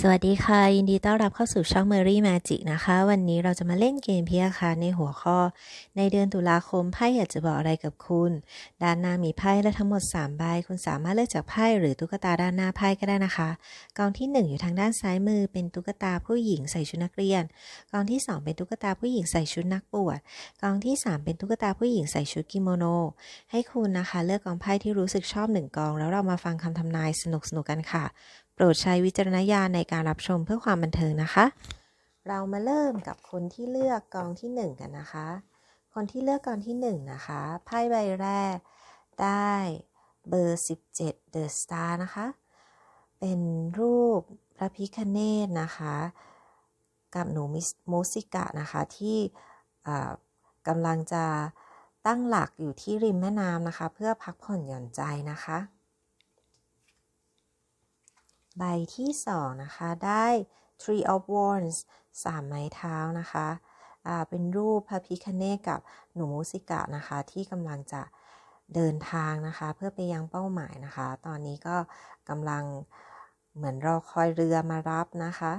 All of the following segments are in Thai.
สวัสดีค่ะ ยินดีต้อนรับเข้าสู่ช่อง Mary Magic นะคะ วันนี้เราจะมาเล่นเกมพิยาคาในหัวข้อ ในเดือนตุลาคมไพ่อยากจะบอกอะไรกับคุณ ด้านหน้ามีไพ่และทั้งหมด 3 ใบ คุณสามารถเลือกจากไพ่หรือตุ๊กตาด้านหน้าไพ่ก็ได้นะคะ กองที่ 1 อยู่ทางด้านซ้ายมือ เป็นตุ๊กตาผู้หญิงใส่ชุดนักเรียน กองที่ 2 เป็นตุ๊กตาผู้หญิงใส่ชุดนักบวชกองที่ 3 เป็นตุ๊กตาผู้หญิงใส่ชุดกิโมโน ให้คุณนะคะ เลือกกองไพ่ที่รู้สึกชอบหนึ่งกอง แล้วเรามาฟังคำทำนายสนุกๆกันค่ะ โปรดใช้วิจารณญาณในการรับชมเพื่อความบันเทิงนะคะ เรามาเริ่มกับคนที่เลือกกองที่ 1 กันนะคะ คนที่เลือกกองที่ 1 นะคะไพ่ใบแรกได้เบอร์ 17 The Star นะคะ เป็นรูปพระพิคเนตนะคะ กับหนูมิสโมสิกะนะคะ ที่กำลังจะตั้งหลักอยู่ที่ริมแม่น้ำนะคะ เพื่อพักผ่อนหย่อนใจนะคะ ใบที่สองนะคะได้ Tree of Wands สามไม้เท้านะคะอ่าเป็นรูปพระพิคเนตกับหนูมูสิกะนะคะที่กำลังจะเดินทางนะคะเพื่อไปยังเป้าหมายนะคะ ตอนนี้ก็กำลังเหมือนรอคอยเรือมารับนะคะ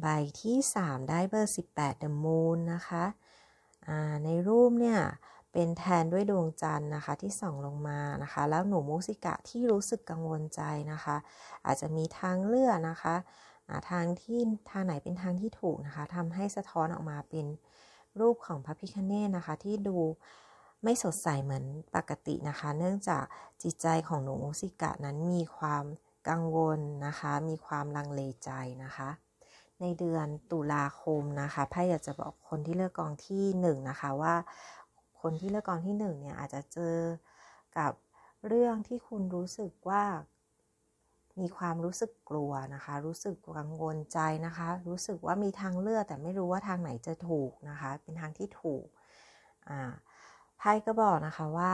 ใบที่ 3 ได้เบอร์ 18 The Moon นะคะในรูปเนี่ย เป็นแทนด้วยดวงจันทร์นะคะที่ส่องลงมานะคะ แล้วหนูมูสิกะที่รู้สึกกังวลใจนะคะ อาจจะมีทางเลือกนะคะทางที่ทางไหนเป็นทางที่ถูกนะคะทำให้สะท้อนออกมาเป็นรูปของพระพิคเนตนะคะ ที่ดูไม่สดใสเหมือนปกตินะคะ เนื่องจากจิตใจของหนูมูสิกะนั้นมีความกังวลนะคะ มีความลังเลใจนะคะ ในเดือนตุลาคมนะคะไพ่อยากจะบอกคนที่เลือกกองที่1นนะคะว่า คนที่เลือกกองที่หนึ่งเนี่ยอาจจะเจอกับเรื่องที่คุณรู้สึกว่ามีความรู้สึกกลัวนะคะ รู้สึกกังวลใจนะคะ รู้สึกว่ามีทางเลือกแต่ไม่รู้ว่าทางไหนจะถูกนะคะ เป็นทางที่ถูกอ่าไพ่ก็บอกนะคะว่า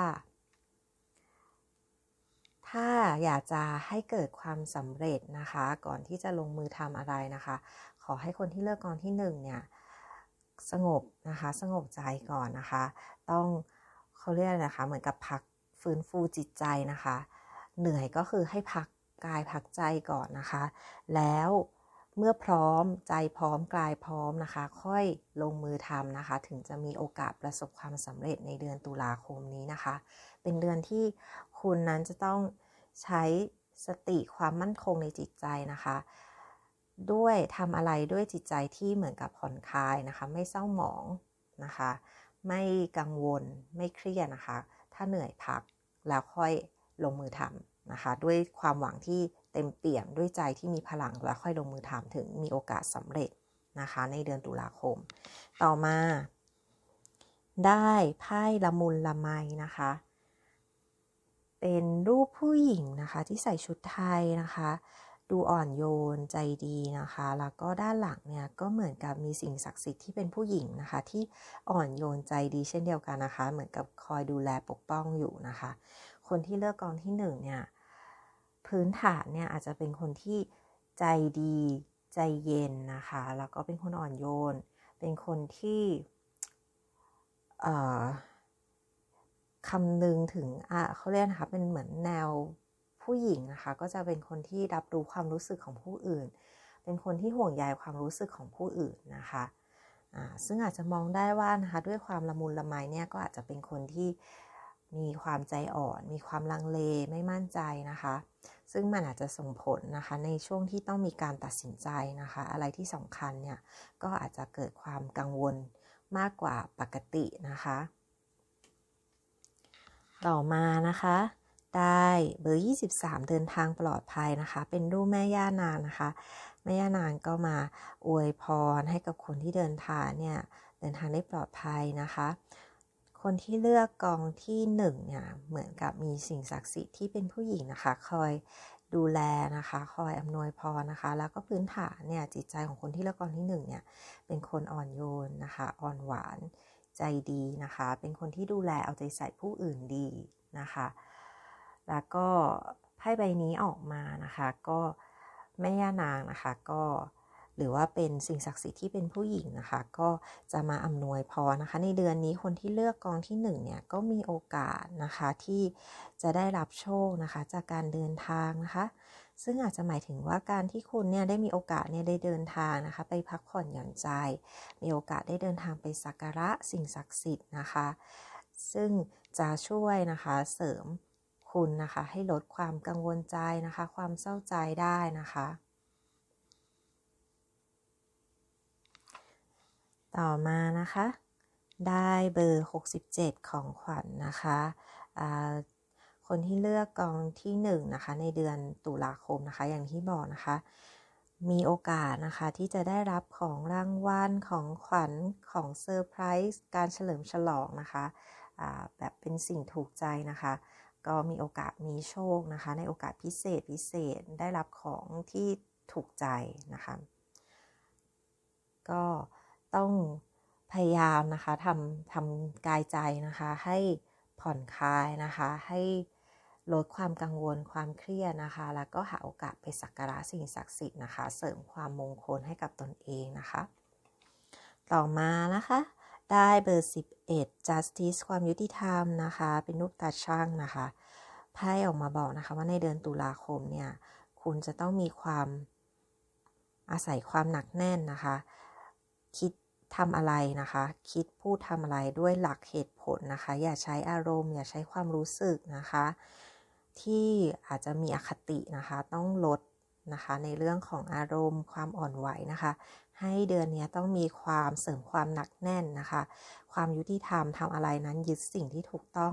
ถ้าอยากจะให้เกิดความสำเร็จนะคะ ก่อนที่จะลงมือทำอะไรนะคะ ขอให้คนที่เลือกกองที่หนึ่งเนี่ย สงบนะคะ สงบใจก่อนนะคะ ต้องเขาเรียกนะคะ เหมือนกับพักฟื้นฟูจิตใจนะคะ เหนื่อยก็คือให้พักกายพักใจก่อนนะคะ แล้วเมื่อพร้อมใจพร้อมกายพร้อมนะคะ ค่อยลงมือทำนะคะ ถึงจะมีโอกาสประสบความสำเร็จในเดือนตุลาคมนี้นะคะ เป็นเดือนที่คุณนั้นจะต้องใช้สติความมั่นคงในจิตใจนะคะ ด้วยทำอะไรด้วยจิตใจที่เหมือนกับผ่อนคลายนะคะ ไม่เศร้าหมองนะคะ ไม่กังวลไม่เครียดนะคะ ถ้าเหนื่อยพักแล้วค่อยลงมือทำนะคะ ด้วยความหวังที่เต็มเปี่ยมด้วยใจที่มีพลังแล้วค่อยลงมือทำถึงมีโอกาสสำเร็จนะคะ ในเดือนตุลาคม ต่อมา ได้ไพ่ละมุนละไมนะคะ เป็นรูปผู้หญิงนะคะที่ใส่ชุดไทยนะคะ ดูอ่อนโยนใจดีนะคะ แล้วก็ด้านหลังเนี่ยก็เหมือนกับมีสิ่งศักดิ์สิทธิ์ที่เป็นผู้หญิงนะคะ ที่อ่อนโยนใจดีเช่นเดียวกันนะคะ เหมือนกับคอยดูแลปกป้องอยู่นะคะ คนที่เลือกกองที่หนึ่งเนี่ยพื้นฐานเนี่ยอาจจะเป็นคนที่ใจดีใจเย็นนะคะ แล้วก็เป็นคนอ่อนโยน เป็นคนที่คำนึงถึงอะเขาเรียกนะคะเป็นเหมือนแนว ผู้หญิงนะคะก็จะเป็นคนที่รับรู้ความรู้สึกของผู้อื่น เป็นคนที่ห่วงใยความรู้สึกของผู้อื่นนะคะซึ่งอาจจะมองได้ว่านะคะด้วยความละมุนละไมเนี่ยก็อาจจะเป็นคนที่มีความใจอ่อน มีความลังเลไม่มั่นใจนะคะ ซึ่งมันอาจจะส่งผลนะคะในช่วงที่ต้องมีการตัดสินใจนะคะ อะไรที่สำคัญเนี่ยก็อาจจะเกิดความกังวลมากกว่าปกตินะคะ ต่อมานะคะ ได้เบอร์ 23 เดินทางปลอดภัยนะคะ เป็นรูปแม่ย่านางนะคะแม่ย่านางก็มาอวยพรให้กับคนที่เดินทางเนี่ยเดินทางได้ปลอดภัยนะคะ คนที่เลือกกองที่หนึ่งเนี่ยเหมือนกับมีสิ่งศักดิ์สิทธิ์ที่เป็นผู้หญิงนะคะ คอยดูแลนะคะ คอยอำนวยพรนะคะ แล้วก็พื้นฐานเนี่ยจิตใจของคนที่เลือกกองที่หนึ่งเนี่ยเป็นคนอ่อนโยนนะคะ อ่อนหวานใจดีนะคะ เป็นคนที่ดูแลเอาใจใส่ผู้อื่นดีนะคะ แล้วก็ไพ่ใบนี้ออกมานะคะ ก็แม่ย่านางนะคะ ก็หรือว่าเป็นสิ่งศักดิ์สิทธิ์ที่เป็นผู้หญิงนะคะ ก็จะมาอำนวยพรนะคะ ในเดือนนี้คนที่เลือกกองที่1เนี่ยก็มีโอกาสนะคะที่จะได้รับโชคนะคะ จากการเดินทางนะคะ ซึ่งอาจจะหมายถึงว่าการที่คุณเนี่ยได้มีโอกาสเนี่ยได้เดินทางนะคะ ไปพักผ่อนหย่อนใจ มีโอกาสได้เดินทางไปสักการะสิ่งศักดิ์สิทธิ์นะคะ ซึ่งจะช่วยนะคะเสริม คุณนะคะ ให้ลดความกังวลใจนะคะ ความเศร้าใจได้นะคะ ต่อมานะคะ ได้เบอร์ 67 ของขวัญนนะคะคนที่เลือกกองที่1นนะคะ ในเดือนตุลาคมนะคะ อย่างที่บอกนะคะ มีโอกาสนะคะที่จะได้รับของรางวัลของขวัญของเซอร์ไพรส์การเฉลิมฉลองนะคะแบบเป็นสิ่งถูกใจนะคะ ก็มีโอกาสมีโชคนะคะ ในโอกาสพิเศษพิเศษได้รับของที่ถูกใจนะคะ ก็ต้องพยายามนะคะทำทำกายใจนะคะ ให้ผ่อนคลายนะคะ ให้ลดความกังวลความเครียดนะคะ แล้วก็หาโอกาสไปสักการะสิ่งศักดิ์สิทธิ์นะคะ เสริมความมงคลให้กับตนเองนะคะ ต่อมานะคะ ได้เบอร์ 11 justice ความยุติธรรมนะคะ เป็นรูปตาช่างนะคะไพ่ออกมาบอกนะคะว่าในเดือนตุลาคมเนี่ย คุณจะต้องมีความอาศัยความหนักแน่นนะคะ คิดทำอะไรนะคะ คิดพูดทำอะไรด้วยหลักเหตุผลนะคะ อย่าใช้อารมณ์ อย่าใช้ความรู้สึกนะคะ ที่อาจจะมีอคตินะคะ ต้องลดนะคะ ในเรื่องของอารมณ์ ความอ่อนไหวนะคะ ให้เดือนนี้ต้องมีความเสริมความหนักแน่นนะคะ ความยุติธรรมทำอะไรนั้นยึดสิ่งที่ถูกต้อง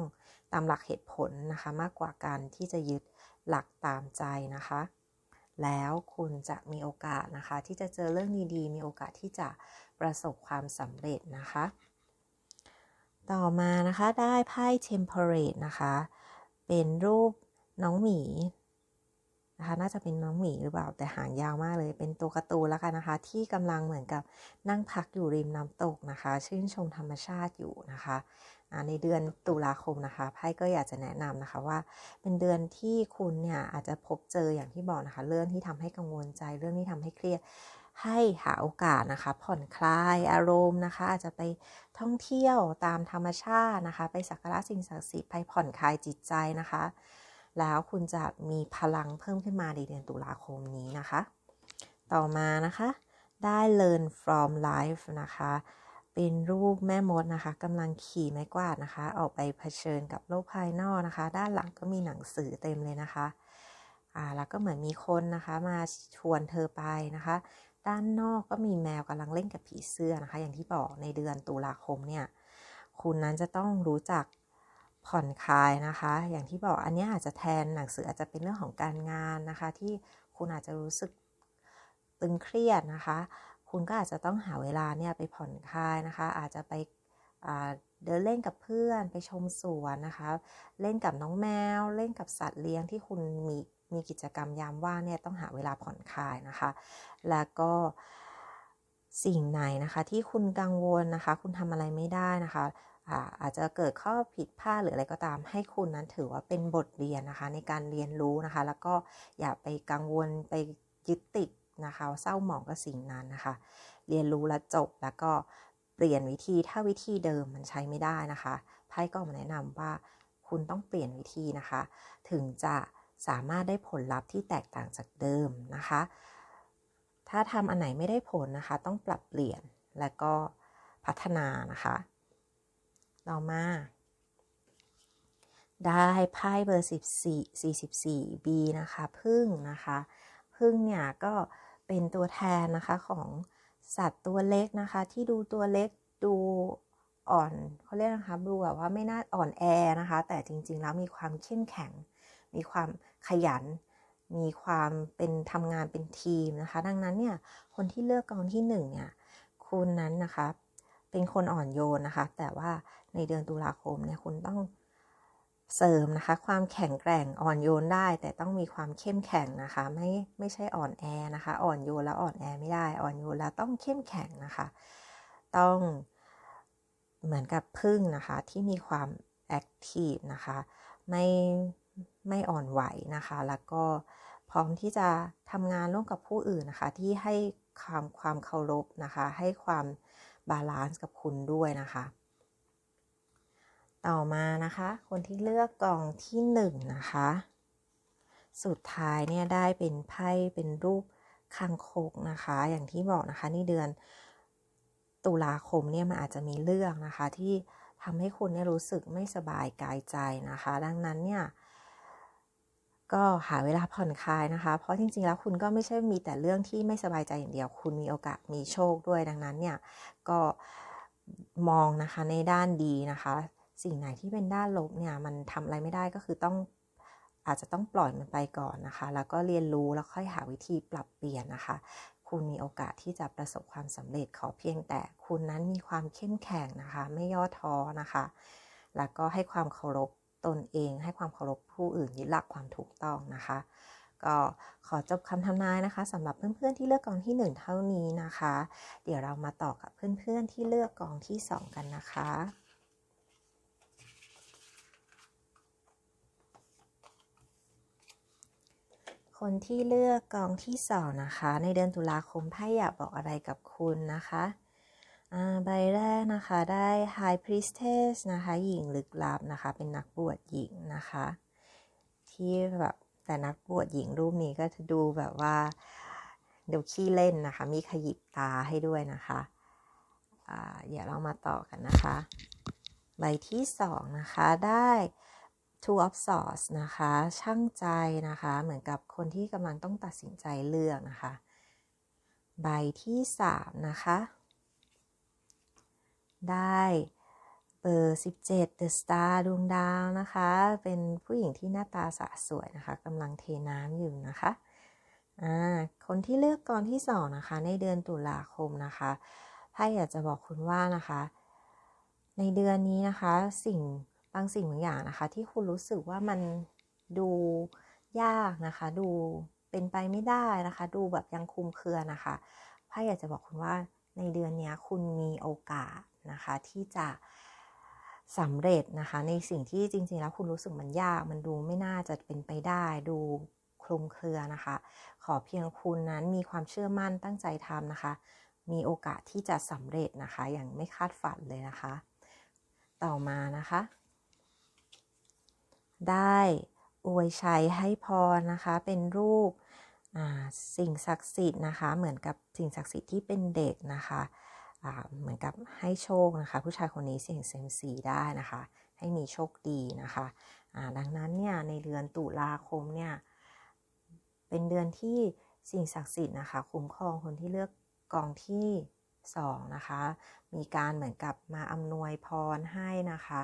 ตามหลักเหตุผลนะคะ มากกว่าการที่จะยึดหลักตามใจนะคะ แล้วคุณจะมีโอกาสนะคะ ที่จะเจอเรื่องดีๆ มีโอกาสที่จะประสบความสำเร็จนะคะ ต่อมานะคะได้ไพ่ temperate นะคะ เป็นรูปน้องหมี นะคะน่าจะเป็นน้องหมีหรือเปล่าแต่หางยาวมากเลย เป็นตัวกร์ตูนแล้วกันนะคะ ที่กำลังเหมือนกับนั่งพักอยู่ริมน้ำตกนะคะ ชื่นชมธรรมชาติอยู่นะคะในเดือนตุลาคมนะคะไพ่ก็อยากจะแนะนำนะคะว่า เป็นเดือนที่คุณเนี่ยอาจจะพบเจออย่างที่บอกนะคะ เรื่องที่ทำให้กังวลใจ เรื่องที่ทำให้เครียดให้หาโอกาสนะคะ ผ่อนคลายอารมณ์นะคะ อาจจะไปท่องเที่ยวตามธรรมชาตินะคะ ไปสักการะสิ่งศักดิ์สิทธิ์ไปผ่อนคลายจิตใจนะคะ แล้วคุณจะมีพลังเพิ่มขึ้นมาในเดือนตุลาคมนี้นะคะ ต่อมานะคะได้ learn from life นะคะ เป็นรูปแม่มดนะคะกำลังขี่ไม้กวาดนะคะ ออกไปเผชิญกับโลกภายนอกนะคะ ด้านหลังก็มีหนังสือเต็มเลยนะคะอ่าแล้วก็เหมือนมีคนนะคะมาชวนเธอไปนะคะ ด้านนอกก็มีแมวกำลังเล่นกับผีเสื้อนะคะ อย่างที่บอกในเดือนตุลาคมเนี่ย คุณนั้นจะต้องรู้จัก ผ่อนคลายนะคะ อย่างที่บอกอันนี้อาจจะแทนหนังสืออาจจะเป็นเรื่องของการงานนะคะ ที่คุณอาจจะรู้สึกตึงเครียดนะคะ คุณก็อาจจะต้องหาเวลาเนี่ยไปผ่อนคลายนะคะ อาจจะไปเดินเล่นกับเพื่อนไปชมสวนนะคะ เล่นกับน้องแมว เล่นกับสัตว์เลี้ยงที่คุณมีมีกิจกรรมยามว่างเนี่ยต้องหาเวลาผ่อนคลายนะคะ แล้วก็สิ่งไหนนะคะที่คุณกังวลนะคะ คุณทำอะไรไม่ได้นะคะ อาจจะเกิดข้อผิดพลาดหรืออะไรก็ตามให้คุณนั้นถือว่าเป็นบทเรียนนะคะ ในการเรียนรู้นะคะ แล้วก็อย่าไปกังวลไปยึดติดนะคะเศร้าหมองกับสิ่งนั้นนะคะ เรียนรู้แล้วจบแล้วก็เปลี่ยนวิธีถ้าวิธีเดิมมันใช้ไม่ได้นะคะไพ่ก็มาแนะนำว่าคุณต้องเปลี่ยนวิธีนะคะ ถึงจะสามารถได้ผลลัพธ์ที่แตกต่างจากเดิมนะคะ ถ้าทำอันไหนไม่ได้ผลนะคะ ต้องปรับเปลี่ยนและก็พัฒนานะคะ ต่อมา ได้ไพ่เบอร์ 14 44 B นะคะพึ่งนะคะพึ่งเนี่ยก็เป็นตัวแทนนะคะของสัตว์ตัวเล็กนะคะที่ดูตัวเล็กดูอ่อนเขาเรียกนะคะดูแบบว่าไม่น่าอ่อนแอนะคะ แต่จริงๆแล้วมีความเข้มแข็ง มีความขยัน มีความเป็นทำงานเป็นทีมนะคะ ดังนั้นเนี่ยคนที่เลือกกองที่หนึ่งเนี่ยคุณนั้นนะคะ เป็นคนอ่อนโยนนะคะ แต่ว่าในเดือนตุลาคมเนี่ยคุณต้องเสริมนะคะ ความแข็งแกร่งอ่อนโยนได้ แต่ต้องมีความเข้มแข็งนะคะ ไม่ไม่ใช่อ่อนแอนะคะ อ่อนโยนแล้วอ่อนแอไม่ได้ อ่อนโยนแล้วต้องเข้มแข็งนะคะ ต้องเหมือนกับพึ่งนะคะ ที่มีความแอคทีฟนะคะไม่ไม่อ่อนไหวนะคะ แล้วก็พร้อมที่จะทำงานร่วมกับผู้อื่นนะคะ ที่ให้ความความเคารพนะคะ ให้ความ บาลานซ์กับคุณด้วยนะคะ ต่อมานะคะ คนที่เลือกกองที่หนึ่งนะคะ สุดท้ายเนี่ยได้เป็นไพ่เป็นรูปคางคกนะคะ อย่างที่บอกนะคะนี่เดือนตุลาคมเนี่ยมันอาจจะมีเรื่องนะคะที่ทำให้คุณเนี่ยรู้สึกไม่สบายกายใจนะคะ ดังนั้นเนี่ย ก็หาเวลาผ่อนคลายนะคะ เพราะจริงๆ แล้วคุณก็ไม่ใช่มีแต่เรื่องที่ไม่สบายใจอย่างเดียว คุณมีโอกาสมีโชคด้วยดังนั้นเนี่ยก็มองนะคะในด้านดีนะคะ สิ่งไหนที่เป็นด้านลบเนี่ยมันทำอะไรไม่ได้ก็คือต้องอาจจะต้องปล่อยมันไปก่อนนะคะ แล้วก็เรียนรู้แล้วค่อยหาวิธีปรับเปลี่ยนนะคะ คุณมีโอกาสที่จะประสบความสำเร็จขอเพียงแต่คุณนั้นมีความเข้มแข็งนะคะ ไม่ย่อท้อนะคะ แล้วก็ให้ความเคารพ ตนเองให้ความเคารพผู้อื่นยึดหลักความถูกต้องนะคะ ก็ขอจบคำทำนายนะคะสำหรับเพื่อนๆที่เลือกกองที่ 1 เท่านี้นะคะ เดี๋ยวเรามาต่อกับเพื่อนๆที่เลือกกองที่ 2 กันนะคะคนที่เลือกกองที่สองนะคะ ในเดือนตุลาคมไพ่อยากบอกอะไรกับคุณนะคะ ใบแรกนะคะได้ High Priestess นะคะหญิงลึกลับนะคะ เป็นนักบวชหญิงนะคะ ที่แบบแต่นักบวชหญิงรูปนี้ก็จะดูแบบว่าเดี๋ยวขี้เล่นนะคะ มีขยิบตาให้ด้วยนะคะเดี๋ยวเรามาต่อกันนะคะ ใบที่สองนะคะได้ Two of Swords นะคะ ช่างใจนะคะ เหมือนกับคนที่กำลังต้องตัดสินใจเลือกนะคะ ใบที่สามนะคะ ได้เบอร์ 17 The Star ดวงดาวนะคะ เป็นผู้หญิงที่หน้าตาสะสวยนะคะกำลังเทน้ำอยู่นะคะอ่าคนที่เลือกกอนที่สองนะคะ ในเดือนตุลาคมนะคะไพ่อยากจะบอกคุณว่านะคะ ในเดือนนี้นะคะ สิ่งบางสิ่งบางอย่างนะคะ ที่คุณรู้สึกว่ามันดูยากนะคะ ดูเป็นไปไม่ได้นะคะ ดูแบบยังคุมเครือนะคะไพ่อยากจะบอกคุณว่าในเดือนนี้คุณมีโอกาส นะคะ ที่จะสำเร็จนะคะ ในสิ่งที่จริง ๆ แล้วคุณรู้สึกมันยาก มันดูไม่น่าจะเป็นไปได้ดูคลุมเครือนะคะ ขอเพียงคุณนั้นมีความเชื่อมั่นตั้งใจทำนะคะ มีโอกาสที่จะสำเร็จนะคะ อย่างไม่คาดฝันเลยนะคะ ต่อมานะคะ ได้อวยชัยให้พรนะคะ เป็นรูปสิ่งศักดิ์สิทธิ์นะคะ เหมือนกับสิ่งศักดิ์สิทธิ์ที่เป็นเด็กนะคะ เหมือนกับให้โชคนะคะ ผู้ชายคนนี้เสี่ยงเซมซีได้นะคะ ให้มีโชคดีนะคะดังนั้นเนี่ยในเดือนตุลาคมเนี่ยเป็นเดือนที่สิ่งศักดิ์สิทธิ์นะคะ คุ้มครองคนที่เลือกกองที่2นะคะ มีการเหมือนกับมาอำนวยพรให้นะคะ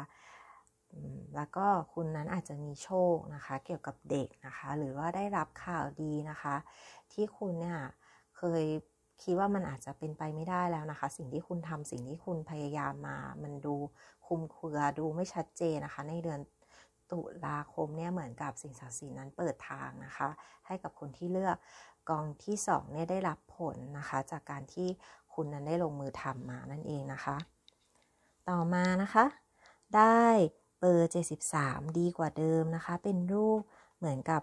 แล้วก็คุณนั้นอาจจะมีโชคนะคะ เกี่ยวกับเด็กนะคะ หรือว่าได้รับข่าวดีนะคะ ที่คุณเนี่ยเคย คิดว่ามันอาจจะเป็นไปไม่ได้แล้วนะคะ สิ่งที่คุณทำสิ่งที่คุณพยายามมา มันดูคุมเครือดูไม่ชัดเจนนะคะ ในเดือนตุลาคมเนี่ยเหมือนกับสิ่งศักดิ์สิทธิ์นั้นเปิดทางนะคะ ให้กับคนที่เลือกกองที่2เนี่ยได้รับผลนะคะ จากการที่คุณนั้นได้ลงมือทำมานั่นเองนะคะ ต่อมานะคะ ได้เบอร์ 73 ดีกว่าเดิมนะคะ เป็นรูปเหมือนกับ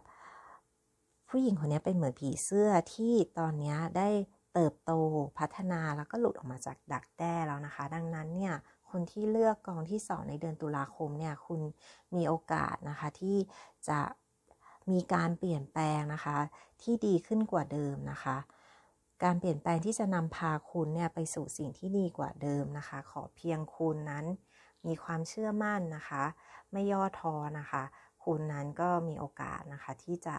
ผู้หญิงคนนี้เป็นเหมือนผีเสื้อที่ตอนนี้ได้ เติบโตพัฒนาแล้วก็หลุดออกมาจากดักแด้แล้วนะคะ ดังนั้นเนี่ยคนที่เลือกกองที่ 2 ในเดือนตุลาคมเนี่ยคุณมีโอกาสนะคะที่จะมีการเปลี่ยนแปลงนะคะ ที่ดีขึ้นกว่าเดิมนะคะ การเปลี่ยนแปลงที่จะนำพาคุณเนี่ยไปสู่สิ่งที่ดีกว่าเดิมนะคะ ขอเพียงคุณนั้นมีความเชื่อมั่นนะคะ ไม่ย่อท้อนะคะ คุณนั้นก็มีโอกาสนะคะที่จะ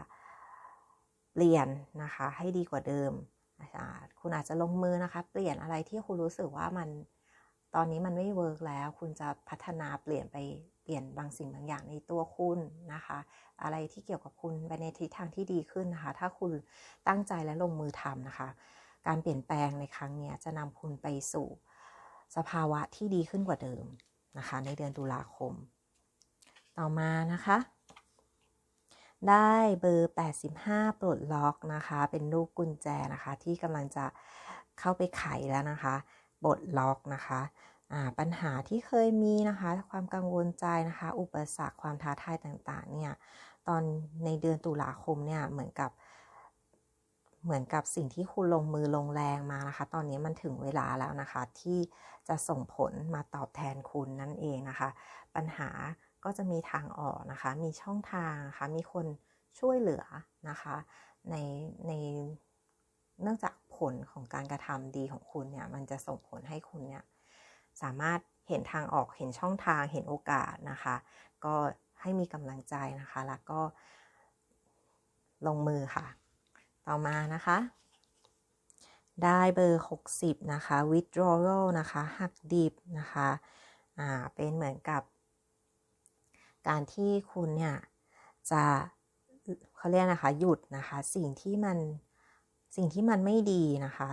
เปลี่ยนนะคะให้ดีกว่าเดิม คุณอาจจะลงมือนะคะ เปลี่ยนอะไรที่คุณรู้สึกว่ามันตอนนี้มันไม่เวิร์กแล้ว คุณจะพัฒนาเปลี่ยนไปเปลี่ยนบางสิ่งบางอย่างในตัวคุณนะคะ อะไรที่เกี่ยวกับคุณไปในทิศทางที่ดีขึ้นนะคะ ถ้าคุณตั้งใจและลงมือทำนะคะ การเปลี่ยนแปลงในครั้งนี้จะนำคุณไปสู่สภาวะที่ดีขึ้นกว่าเดิมนะคะ ในเดือนตุลาคม ต่อมานะคะ ได้เบอร์ 85 ปลดล็อกนะคะ เป็นรูปกุญแจนะคะ ที่กำลังจะเข้าไปไขแล้วนะคะปลดล็อกนะคะปัญหาที่เคยมีนะคะ ความกังวลใจนะคะ อุปสรรคความท้าทายต่างๆ เนี่ย ตอนในเดือนตุลาคมเนี่ย เหมือนกับ เหมือนกับสิ่งที่คุณลงมือลงแรงมานะคะ ตอนนี้มันถึงเวลาแล้วนะคะ ที่จะส่งผลมาตอบแทนคุณนั่นเองนะคะ ปัญหา ก็จะมีทางออกนะคะ มีช่องทางนะคะ มีคนช่วยเหลือนะคะ ในในเนื่องจากผลของการกระทำดีของคุณเนี่ยมันจะส่งผลให้คุณเนี่ยสามารถเห็นทางออกเห็นช่องทางเห็นโอกาสนะคะ ก็ให้มีกำลังใจนะคะ แล้วก็ลงมือค่ะ ต่อมานะคะ ได้เบอร์ 60 นะคะ withdrawal นะคะ หักดิบนะคะ อ่า เป็นเหมือนกับ การที่คุณเนี่ยจะเขาเรียกนะคะ หยุดนะคะ สิ่งที่มันสิ่งที่มันไม่ดีนะคะ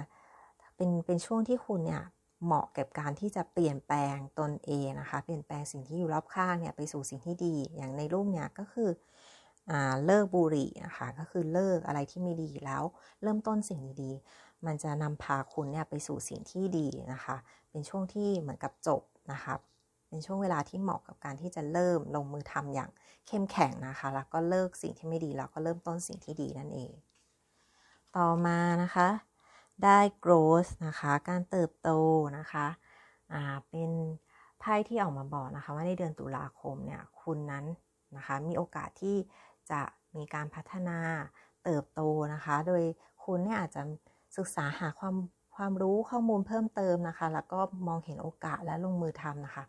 เป็นเป็นช่วงที่คุณเนี่ยเหมาะกับการที่จะเปลี่ยนแปลงตนเองนะคะ เปลี่ยนแปลงสิ่งที่อยู่รอบข้างเนี่ยไปสู่สิ่งที่ดี อย่างในรูปเนี่ยก็คืออเลิกบุหรี่นะคะก็คือเลิกอะไรที่ไม่ดีแล้ว เริ่มต้นสิ่งดีๆมันจะนำพาคุณเนี่ยไปสู่สิ่งที่ดีนะคะ เป็นช่วงที่เหมือนกับจบนะคะ เป็นช่วงเวลาที่เหมาะกับการที่จะเริ่มลงมือทำอย่างเข้มแข็งนะคะ แล้วก็เลิกสิ่งที่ไม่ดีแล้วก็เริ่มต้นสิ่งที่ดีนั่นเอง ต่อมานะคะ ได้ growth นะคะ การเติบโตนะคะอ่าเป็นไพ่ที่ออกมาบอกนะคะ ว่าในเดือนตุลาคมเนี่ยคุณนั้นนะคะมีโอกาสที่จะมีการพัฒนาเติบโตนะคะ โดยคุณเนี่ยอาจจะศึกษาหาความความรู้ข้อมูลเพิ่มเติมนะคะ แล้วก็มองเห็นโอกาสและลงมือทำนะคะ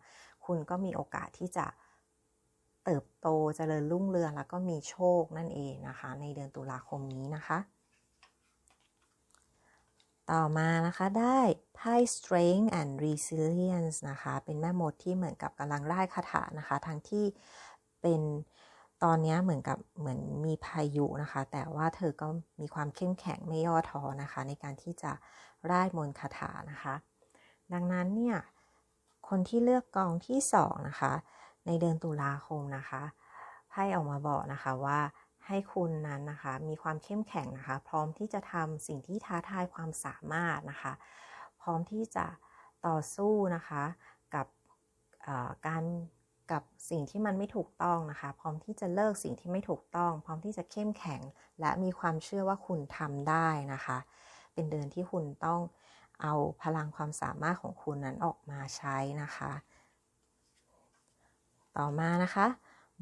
คุณก็มีโอกาสที่จะเติบโตจเจริญรุ่งเรืองแล้วก็มีโชคนั่นเองนะคะ ในเดือนตุลาคมนี้นะคะ ต่อมานะคะได้ไพ่ strength and resilience นะคะ เป็นแม่มดที่เหมือนกับกำลังไล่คาถานะคะ ทั้งที่เป็นตอนนี้เหมือนกับเหมือนมีพายุนะคะ แต่ว่าเธอก็มีความเข้มแข็งไม่ย่อท้อนะคะ ในการที่จะร่มน์คาถานะคะ ดังนั้นเนี่ย คนที่เลือกกองที่สองนะคะ ในเดือนตุลาคมนะคะไพ่ออกมาบอกนะคะว่าให้คุณนั้นนะคะ มีความเข้มแข็งนะคะ พร้อมที่จะทำสิ่งที่ท้าทายความสามารถนะคะ พร้อมที่จะต่อสู้นะคะ กับการกับสิ่งที่มันไม่ถูกต้องนะคะ พร้อมที่จะเลิกสิ่งที่ไม่ถูกต้อง พร้อมที่จะเข้มแข็ง และมีความเชื่อว่าคุณทำได้นะคะ เป็นเดือนที่คุณต้อง เอาพลังความสามารถของคุณนั้นออกมาใช้นะคะ ต่อมานะคะ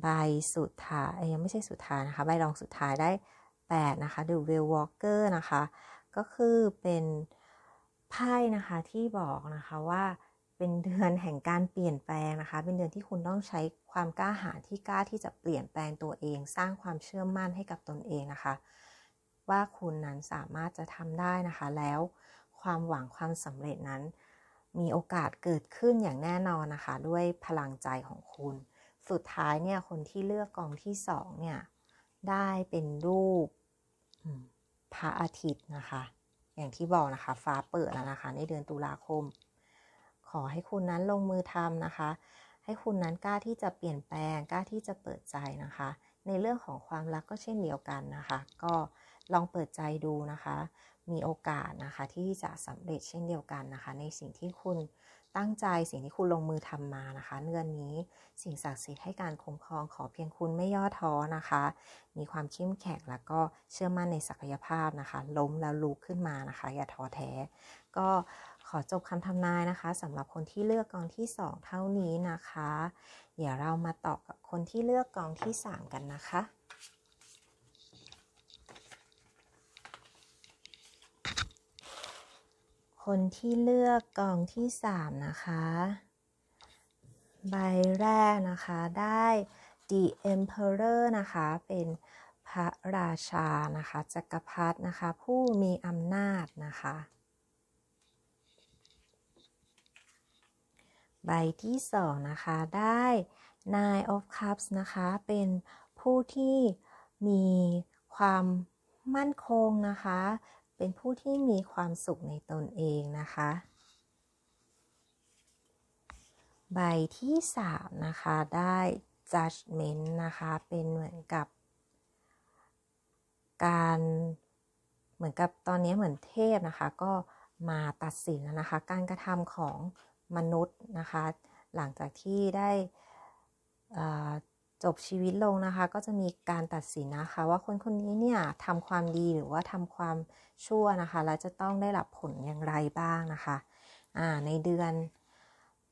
ใบสุดท้ายยังไม่ใช่สุดท้ายนะคะ ใบรองสุดท้ายได้ 8 นะคะดูเวลวอลเกอร์นะคะ ก็คือเป็นไพ่นะคะที่บอกนะคะว่าเป็นเดือนแห่งการเปลี่ยนแปลงนะคะ เป็นเดือนที่คุณต้องใช้ความกล้าหาญที่กล้าที่จะเปลี่ยนแปลงตัวเอง สร้างความเชื่อมั่นให้กับตนเองนะคะ ว่าคุณนั้นสามารถจะทำได้นะคะ แล้ว ความหวังความสำเร็จนั้น มีโอกาสเกิดขึ้นอย่างแน่นอนนะคะ ด้วยพลังใจของคุณ สุดท้ายเนี่ยคนที่เลือกกองที่สองเนี่ยได้เป็นรูปพระอาทิตย์นะคะ อย่างที่บอกนะคะ ฟ้าเปิดแล้วนะคะ ในเดือนตุลาคม ขอให้คุณนั้นลงมือทำนะคะ ให้คุณนั้นกล้าที่จะเปลี่ยนแปลงกล้าที่จะเปิดใจนะคะ ในเรื่องของความรักก็เช่นเดียวกันนะคะ ก็ลองเปิดใจดูนะคะ มีโอกาสนะคะที่จะสำเร็จเช่นเดียวกันนะคะ ในสิ่งที่คุณตั้งใจสิ่งที่คุณลงมือทำมานะคะเดือนนี้สิ่งศักดิ์สิทธิ์ให้การคุ้มครองขอเพียงคุณไม่ย่อท้อนะคะ มีความเข้มแข็งแล้วก็เชื่อมั่นในศักยภาพนะคะ ล้มแล้วลุกขึ้นมานะคะ อย่าท้อแท้ ก็ขอจบคำทำนายนะคะสำหรับคนที่เลือกกองที่ 2 เท่านี้นะคะ เดี๋ยวเรามาต่อกับคนที่เลือกกองที่ 3 กันนะคะ คนที่เลือกกองที่สามนะคะ ใบแรกนะคะได้ The Emperor นะคะ เป็นพระราชานะคะจักรพรรดินะคะ ผู้มีอำนาจนะคะ ใบที่สองนะคะได้ Nine of Cups นะคะ เป็นผู้ที่มีความมั่นคงนะคะ เป็นผู้ที่มีความสุขในตนเองนะคะ ใบที่3นะคะได้ judgment นะคะ เป็นเหมือนกับ การเหมือนกับตอนนี้เหมือนเทพนะคะ ก็มาตัดสินแล้วนะคะ การกระทำของมนุษย์นะคะ หลังจากที่ได้ จบชีวิตลงนะคะ ก็จะมีการตัดสินนะคะ ว่าคนคนนี้เนี่ยทำความดีหรือว่าทำความชั่วนะคะ แล้วจะต้องได้รับผลอย่างไรบ้างนะคะในเดือน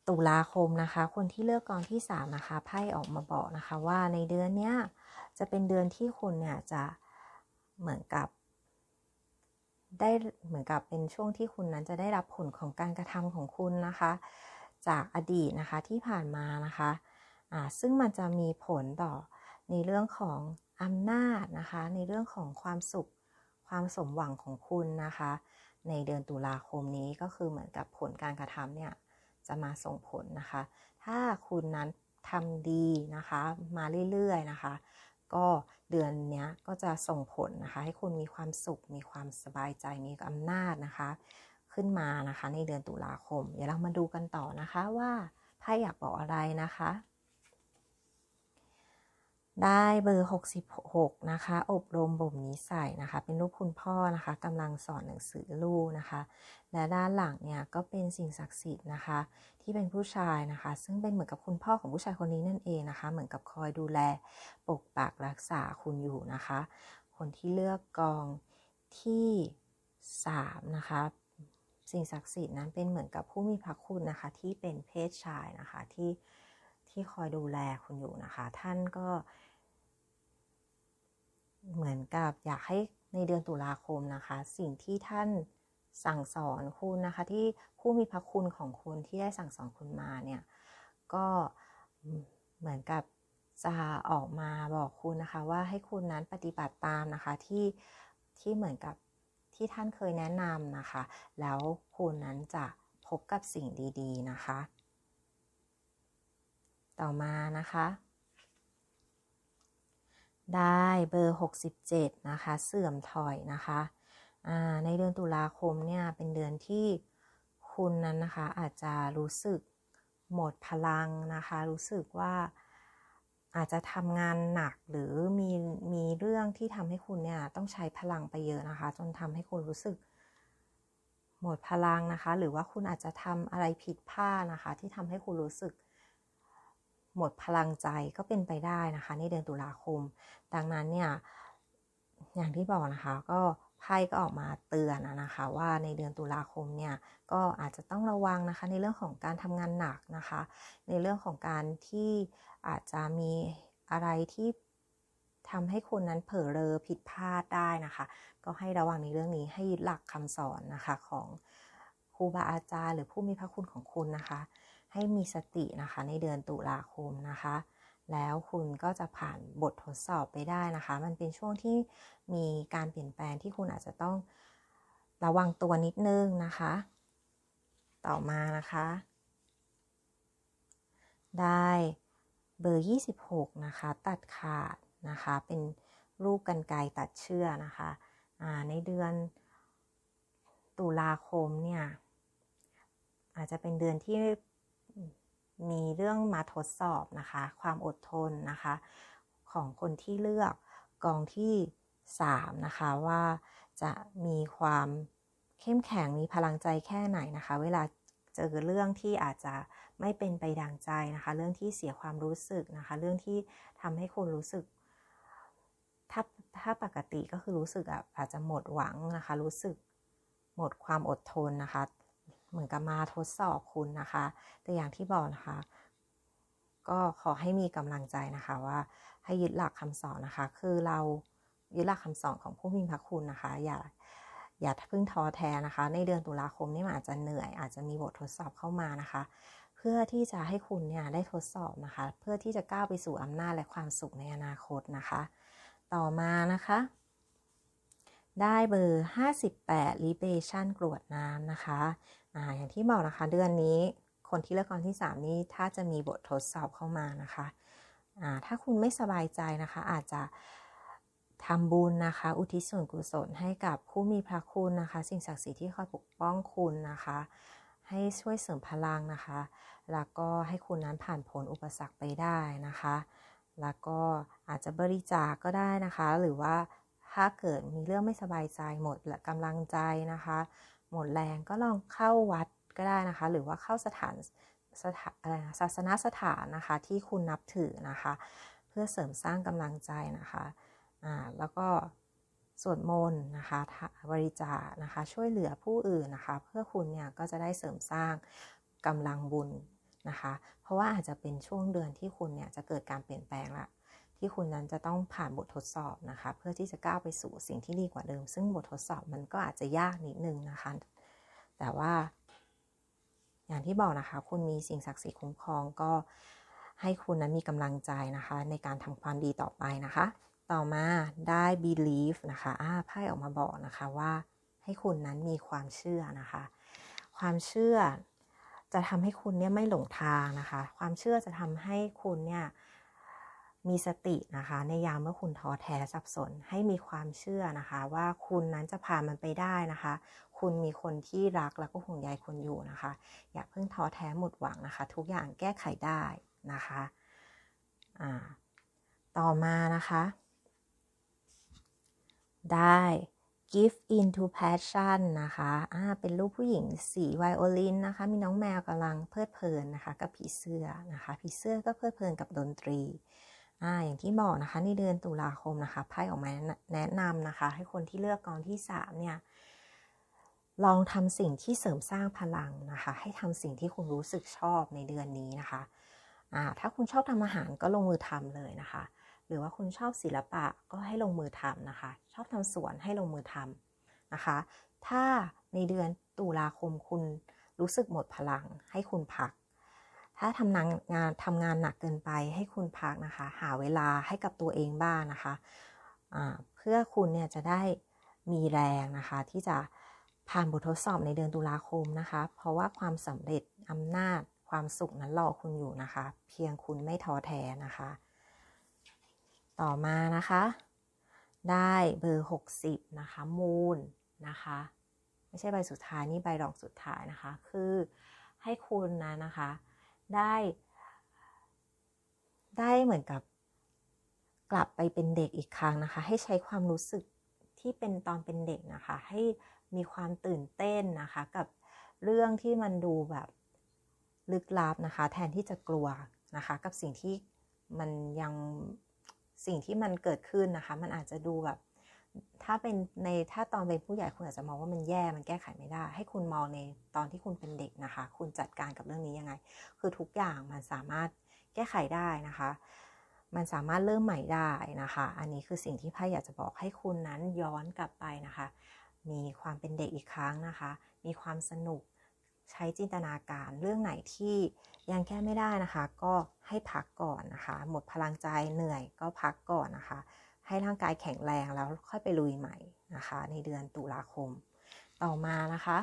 ตุลาคมนะคะ คนที่เลือกกองที่3นะคะไพ่ออกมาบอกนะคะ ว่าในเดือนเนี้ยจะเป็นเดือนที่คุณเนี่ยจะเหมือนกับได้เหมือนกับเป็นช่วงที่คุณนั้นจะได้รับผลของการกระทำของคุณนะคะ จากอดีตนะคะที่ผ่านมานะคะ ซึ่งมันจะมีผลต่อในเรื่องของอำนาจนะคะ ในเรื่องของความสุขความสมหวังของคุณนะคะ ในเดือนตุลาคมนี้ก็คือเหมือนกับผลการกระทำเนี่ยจะมาส่งผลนะคะ ถ้าคุณนั้นทำดีนะคะ มาเรื่อยๆนะคะ ก็เดือนนี้ก็จะส่งผลนะคะ ให้คุณมีความสุข มีความสบายใจมีอำนาจนะคะ ขึ้นมานะคะ ในเดือนตุลาคม เดี๋ยวเรามาดูกันต่อนะคะว่าไพ่อยากบอกอะไรนะคะ ได้เบอร์ 66 นะคะ อบรมบ่มนิสัยนะคะ เป็นรูปคุณพ่อนะคะกำลังสอนหนังสือลูกนะคะ และด้านหลังเนี่ยก็เป็นสิ่งศักดิ์สิทธิ์นะคะ ที่เป็นผู้ชายนะคะ ซึ่งเป็นเหมือนกับคุณพ่อของผู้ชายคนนี้นั่นเองนะคะ เหมือนกับคอยดูแลปกปักรักษาคุณอยู่นะคะ คนที่เลือกกองที่ 3 นะคะสิ่งศักดิ์สิทธิ์นั้นเป็นเหมือนกับผู้มีพระคุณนะคะ ที่เป็นเพศชายนะคะที่ ที่คอยดูแลคุณอยู่นะคะ ท่านก็ เหมือนกับอยากให้ในเดือนตุลาคมนะคะ สิ่งที่ท่านสั่งสอนคุณนะคะ ที่ผู้มีพระคุณของคุณที่ได้สั่งสอนคุณมาเนี่ย ก็เหมือนกับจะออกมาบอกคุณนะคะ ว่าให้คุณนั้นปฏิบัติตามนะคะที่ที่เหมือนกับที่ท่านเคยแนะนำนะคะ แล้วคุณนั้นจะพบกับสิ่งดี ๆ นะคะ ต่อมานะคะ ได้เบอร์ 67 นะคะ เสื่อมถอยนะคะในเดือนตุลาคมเนี่ยเป็นเดือนที่คุณนั้นนะคะอาจจะรู้สึกหมดพลังนะคะ รู้สึกว่าอาจจะทำงานหนักหรือมีมีเรื่องที่ทำให้คุณเนี่ยต้องใช้พลังไปเยอะนะคะ จนทำให้คุณรู้สึกหมดพลังนะคะ หรือว่าคุณอาจจะทำอะไรผิดพลาดนะคะ ที่ทำให้คุณรู้สึก หมดพลังใจก็เป็นไปได้นะคะ ในเดือนตุลาคม ดังนั้นเนี่ยอย่างที่บอกนะคะก็ไพ่ก็ออกมาเตือนนะคะว่าในเดือนตุลาคมเนี่ยก็อาจจะต้องระวังนะคะในเรื่องของการทำงานหนักนะคะ ในเรื่องของการที่อาจจะมีอะไรที่ทำให้คนนั้นเผลอเรอผิดพลาดได้นะคะ ก็ให้ระวังในเรื่องนี้ให้ยึดหลักคำสอนนะคะของครูบาอาจารย์หรือผู้มีพระคุณของคุณนะคะ ให้มีสตินะคะในเดือนตุลาคมนะคะ แล้วคุณก็จะผ่านบททดสอบไปได้นะคะ มันเป็นช่วงที่มีการเปลี่ยนแปลงที่คุณอาจจะต้องระวังตัวนิดนึงนะคะ ต่อมานะคะ ได้เบอร์ 26 นะคะ ตัดขาดนะคะ เป็นรูปกันไกตัดเชือกนะคะในเดือนตุลาคมเนี่ย อาจจะเป็นเดือนที่ มีเรื่องมาทดสอบนะคะ ความอดทนนะคะ ของคนที่เลือกกองที่3นะคะว่าจะมีความเข้มแข็งมีพลังใจแค่ไหนนะคะ เวลาเจอเรื่องที่อาจจะไม่เป็นไปดังใจนะคะ เรื่องที่เสียความรู้สึกนะคะ เรื่องที่ทำให้คุณรู้สึก ถ้าถ้าปกติก็คือรู้สึกอาจจะหมดหวังนะคะ รู้สึกหมดความอดทนนะคะ เหมือนกับมาทดสอบคุณนะคะ แต่อย่างที่บอกนะคะ ก็ขอให้มีกำลังใจนะคะว่าให้ยึดหลักคำสอนนะคะ คือเรายึดหลักคำสอนของผู้มีพระคุณนะคะ อย่าอย่าเพิ่งท้อแท้นะคะ ในเดือนตุลาคมนี่มันอาจจะเหนื่อย อาจจะมีบททดสอบเข้ามานะคะ เพื่อที่จะให้คุณเนี่ยได้ทดสอบนะคะ เพื่อที่จะก้าวไปสู่อำนาจและความสุขในอนาคตนะคะ ต่อมานะคะ ได้เบอร์ 58 libation กรวดน้ำนะคะ อ่าอย่างที่บอกนะคะ เดือนนี้คนที่เลือกกองที่ 3 นี้ถ้าจะมีบททดสอบเข้ามานะคะอ่าถ้าคุณไม่สบายใจนะคะ อาจจะทำบุญนะคะ อุทิศส่วนกุศลให้กับผู้มีพระคุณนะคะ สิ่งศักดิ์สิทธิ์ที่คอยปกป้องคุณนะคะ ให้ช่วยเสริมพลังนะคะ แล้วก็ให้คุณนั้นผ่านพ้นอุปสรรคไปได้นะคะ แล้วก็อาจจะบริจาคกก็ได้นะคะ หรือว่าถ้าเกิดมีเรื่องไม่สบายใจหมดกำลังใจนะคะ หมดแรงก็ลองเข้าวัดก็ได้นะคะ หรือว่าเข้าสถานสถานศาสนสถานนะคะ ที่คุณนับถือนะคะ เพื่อเสริมสร้างกำลังใจนะคะอ่าแล้วก็สวดมนต์นะคะบริจาคนะคะ ช่วยเหลือผู้อื่นนะคะ เพื่อคุณเนี่ยก็จะได้เสริมสร้างกำลังบุญนะคะ เพราะว่าอาจจะเป็นช่วงเดือนที่คุณเนี่ยจะเกิดการเปลี่ยนแปลงละ ที่คุณนั้นจะต้องผ่านบททดสอบนะคะ เพื่อที่จะก้าวไปสู่สิ่งที่ดีกว่าเดิม ซึ่งบททดสอบมันก็อาจจะยากนิดนึงนะคะ แต่ว่าอย่างที่บอกนะคะ คุณมีสิ่งศักดิ์สิทธิ์คุ้มครองก็ให้คุณนั้นมีกำลังใจนะคะ ในการทำความดีต่อไปนะคะ ต่อมาได้ believe นะคะอ่าไพ่ออกมาบอกนะคะว่าให้คุณนั้นมีความเชื่อนะคะ ความเชื่อจะทำให้คุณเนี่ยไม่หลงทางนะคะ ความเชื่อจะทำให้คุณเนี่ย มีสตินะคะ ในยามเมื่อคุณท้อแท้สับสน ให้มีความเชื่อนะคะ ว่าคุณนั้นจะผ่านมันไปได้นะคะ คุณมีคนที่รักแล้วก็ห่วงใยคุณอยู่นะคะ อย่าเพิ่งท้อแท้หมดหวังนะคะ ทุกอย่างแก้ไขได้นะคะต่อมานะคะ ได้ give into passion นะคะอ่าเป็นรูปผู้หญิงสีไวโอลินนะคะ มีน้องแมวกำลังเพลิดเพลินนะคะ กับผีเสื้อนะคะ ผีเสื้อก็เพลิดเพลินกับดนตรี อ่าอย่างที่บอกนะคะในเดือนตุลาคมนะคะไพ่ออกมาแนะนำนะคะ ให้คนที่เลือกกองที่3เนี่ยลองทำสิ่งที่เสริมสร้างพลังนะคะ ให้ทำสิ่งที่คุณรู้สึกชอบในเดือนนี้นะคะอ่าถ้าคุณชอบทำอาหารก็ลงมือทำเลยนะคะ หรือว่าคุณชอบศิลปะก็ให้ลงมือทำนะคะ ชอบทำสวนให้ลงมือทำนะคะ ถ้าในเดือนตุลาคมคุณรู้สึกหมดพลังให้คุณพัก ถ้าทำงานงานทำงานหนักเกินไปให้คุณพักนะคะ หาเวลาให้กับตัวเองบ้างนะคะะเพื่อคุณเนี่ยจะได้มีแรงนะคะ ที่จะผ่านบททดสอบในเดือนตุลาคมนะคะ เพราะว่าความสำเร็จอำนาจความสุขนั้นรอคุณอยู่นะคะ เพียงคุณไม่ท้อแท้นะคะ ต่อมานะคะ ได้เบอร์ 60 นะคะมูลนะคะ ไม่ใช่ใบสุดท้ายนี่ใบดอกสุดท้ายนะคะ คือให้คุณนะนะคะ ได้ ได้เหมือนกับ กลับไปเป็นเด็กอีกครั้งนะคะ ให้ใช้ความรู้สึกที่เป็นตอนเป็นเด็กนะคะ ให้มีความตื่นเต้นนะคะ กับเรื่องที่มันดูแบบลึกลับนะคะ แทนที่จะกลัวนะคะ กับสิ่งที่มันยังสิ่งที่มันเกิดขึ้นนะคะ มันอาจจะดูแบบ ถ้าเป็นในถ้าตอนเป็นผู้ใหญ่คุณอาจจะมองว่ามันแย่มันแก้ไขไม่ได้ ให้คุณมองในตอนที่คุณเป็นเด็กนะคะ คุณจัดการกับเรื่องนี้ยังไง คือทุกอย่างมันสามารถแก้ไขได้นะคะ มันสามารถเริ่มใหม่ได้นะคะ อันนี้คือสิ่งที่พ่อยากจะบอกให้คุณนั้นย้อนกลับไปนะคะ มีความเป็นเด็กอีกครั้งนะคะ มีความสนุกใช้จินตนาการเรื่องไหนที่ยังแก้ไม่ได้นะคะ ก็ให้พักก่อนนะคะ หมดพลังใจเหนื่อยก็พักก่อนนะคะ ให้ร่างกายแข็งแรงแล้วค่อยไปลุยใหม่นะคะ ในเดือนตุลาคม ต่อมานะคะ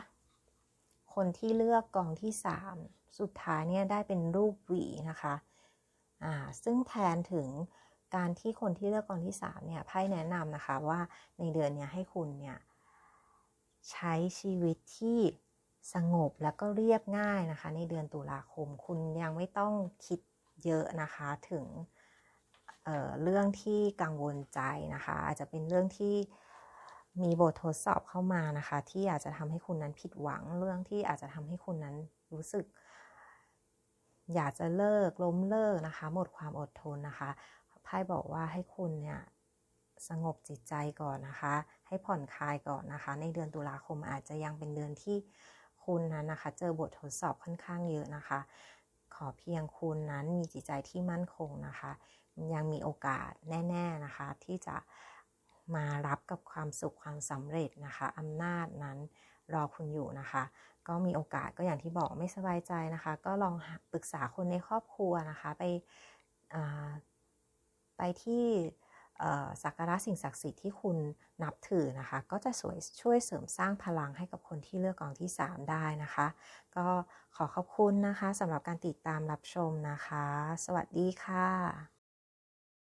คนที่เลือกกองที่ 3 สุดท้ายเนี่ยได้เป็นรูปหวีนะคะอ่าซึ่งแทนถึงการที่คนที่เลือกกองที่3เนี่ยไพ่แนะนำนะคะว่าในเดือนนี้ให้คุณเนี่ยใช้ชีวิตที่สงบแล้วก็เรียบง่ายนะคะ ในเดือนตุลาคมคุณยังไม่ต้องคิดเยอะนะคะถึง เเรื่องที่กังวลใจนะคะ อาจจะเป็นเรื่องที่มีบททดสอบเข้ามานะคะ ที่อาจจะทำให้คุณนั้นผิดหวัง เรื่องที่อาจจะทำให้คุณนั้นรู้สึก อยากจะเลิกล้มเลิกนะคะ หมดความอดทนนะคะไพ่บอกว่าให้คุณเนี่ยสงบจิตใจก่อนนะคะ ให้ผ่อนคลายก่อนนะคะ ในเดือนตุลาคมอาจจะยังเป็นเดือนที่คุณนั้นนะคะ เจอบททดสอบค่อนข้างเยอะนะคะ ขอเพียงคุณนั้นมีจิตใจที่มั่นคงนะคะ ยังมีโอกาสแน่ ๆนะคะ ที่จะมารับกับความสุขความสำเร็จนะคะอำนาจนั้นรอคุณอยู่นะคะ ก็มีโอกาสก็อย่างที่บอกไม่สบายใจนะคะ ก็ลองปรึกษาคนในครอบครัวนะคะ ไปไปที่สักการะสิ่งศักดิ์สิทธิ์ที่คุณนับถือนะคะ ก็จะสวยช่วยเสริมสร้างพลังให้กับคนที่เลือกกองที่ 3 ได้นะคะ ก็ขอขอบคุณนะคะสำหรับการติดตามรับชมนะคะ สวัสดีค่ะ